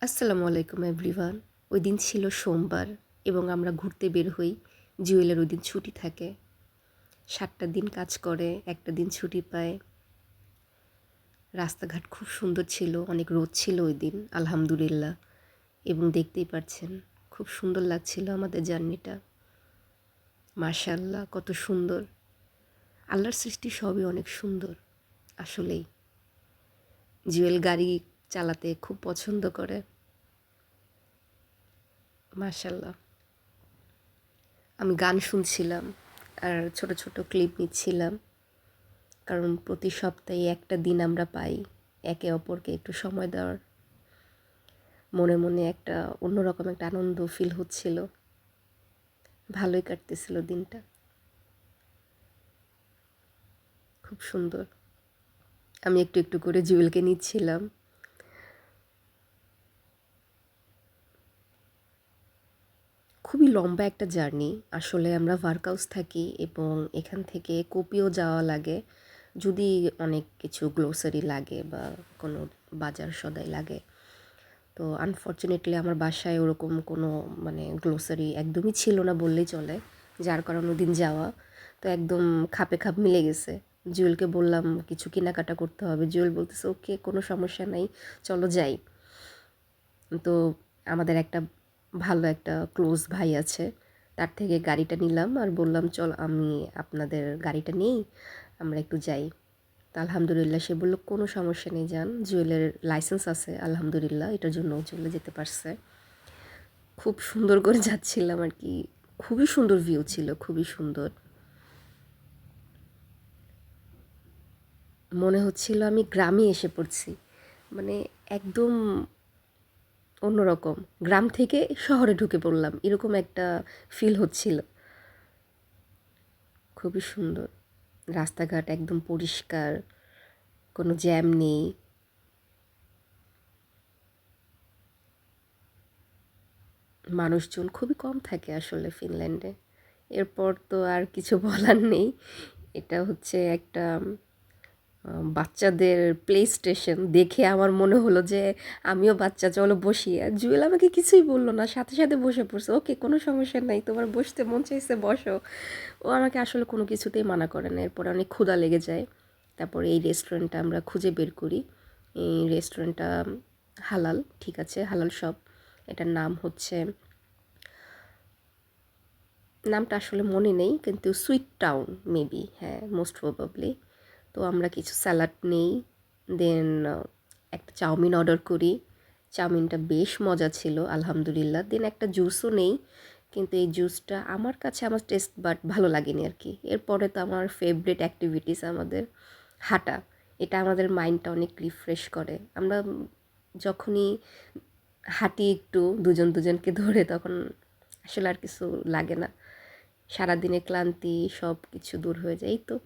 আসসালামু আলাইকুম, এভরিওয়ান। ওই দিন ছিল সোমবার এবং আমরা ঘুরতে বের হই। জুয়েলের ওই দিন ছুটি থাকে। সাতটা দিন কাজ করে, একটা দিন ছুটি পায়। রাস্তাঘাট খুব সুন্দর ছিল, অনেক রোদ ছিল ওই দিন, আলহামদুলিল্লাহ। এবং দেখতেই পাচ্ছেন খুব সুন্দর লাগছিল আমাদের জার্নিটা। মার্শাল্লাহ কত সুন্দর। আল্লাহর সৃষ্টি সবই অনেক সুন্দর, আসলেই। জুয়েল গাড়ি চালাতে খুব পছন্দ করে। মাশাল্লাহ আমি গান শুনছিলাম আর ছোট ছোট ক্লিপ নিচ্ছিলাম। কারণ প্রতি সপ্তাহে একটা দিন আমরা পাই একে অপরকে একটু সময় দেওয়ার। মনে মনে একটা অন্যরকম একটা আনন্দ ফিল হচ্ছিল। ভালোই কাটতেছিল দিনটা। খুব সুন্দর। আমি একটু একটু করে জুয়েলকে নিচ্ছিলাম। খুবই লম্বা একটা জার্নি। আসলে আমরা ভার্কহাউস থাকি এবং এখান থেকে কপিও যাওয়া লাগে। যদি অনেক কিছু গ্লোসারি লাগে বা কোনো বাজার সদাই লাগে। তো আনফর্চুনেটলি আমার বাসায় ওরকম কোনো মানে গ্লোসারি একদমই ছিল না বললেই চলে, যার কারণে ওদিন যাওয়া। তো একদম খাপে খাপ মিলে গেছে। জুয়েলকে বললাম, কিছু কেনাকাটা করতে হবে। জুয়েল বলতেছে, ওকে, কোনো সমস্যা নাই, চলো যাই। তো আমাদের একটা ভালো একটা ক্লোজ ভাই আছে। তার থেকে গাড়িটা নিলাম আর বললাম, চল আমি আপনাদের গাড়িটা নিই, আমরা একটু যাই। তা আলহামদুলিল্লাহ সে বলল, কোনো সমস্যা নেই যান জুয়েলের লাইসেন্স আছে, আলহামদুলিল্লাহ, এটার জন্য চলে যেতে পারছে। খুব সুন্দর করে যাচ্ছিলাম আর কি, খুবই সুন্দর ভিউ ছিল, খুবই সুন্দর। মনে হচ্ছিল আমি গ্রামে এসে পড়ছি মানে একদম অন্যরকম। গ্রাম থেকে শহরে ঢুকে পড়লাম। এরকম একটা ফিল হচ্ছিল। খুবই সুন্দর। রাস্তাঘাট একদম পরিষ্কার, কোনো জ্যাম নেই। মানুষজন খুবই কম থাকে আসলে ফিনল্যান্ডে এরপর তো আর কিছু বলার নেই। এটা হচ্ছে একটা বাচ্চাদের প্লে স্টেশন দেখে আমার মনে হলো যে আমিও বাচ্চা, চলো বসি। আর জুয়েল আমাকে কিছুই বলল না, সাথে সাথে বসে পড়ছে। ওকে, কোনো সমস্যা নাই, তোমার বসতে মন চাইছে, বসো। ও আমাকে আসলে কোনো কিছুতেই মানা করে না, এরপরে অনেক ক্ষুধা লেগে যায়। তারপরে এই রেস্টুরেন্টটা আমরা খুঁজে বের করি। এই রেস্টুরেন্টটা হালাল, ঠিক আছে, হালাল সব এটার নাম হচ্ছে, নামটা আসলে মনে নেই, কিন্তু সুইট টাউন মেবি হ্যাঁ মোস্ট প্রবাবলি তো আমরা কিছু স্যালাড নেই। দেন একটা চাউমিন অর্ডার করি। চাউমিনটা বেশ মজা ছিল, আলহামদুলিল্লাহ। দেন একটা জুসও নেই, কিন্তু এই জুসটা আমার কাছে আমার টেস্ট বাট ভালো লাগেনি আর কি। এরপরে তো আমার ফেভারিট অ্যাক্টিভিটিস আমাদের হাঁটা। এটা আমাদের মাইন্ডটা অনেক রিফ্রেশ করে। আমরা যখনই হাঁটি একটু, দুজন দুজনকে ধরে, তখন আসলে আর কিছু লাগে না। সারাদিনের ক্লান্তি সব কিছু দূর হয়ে যায় তো।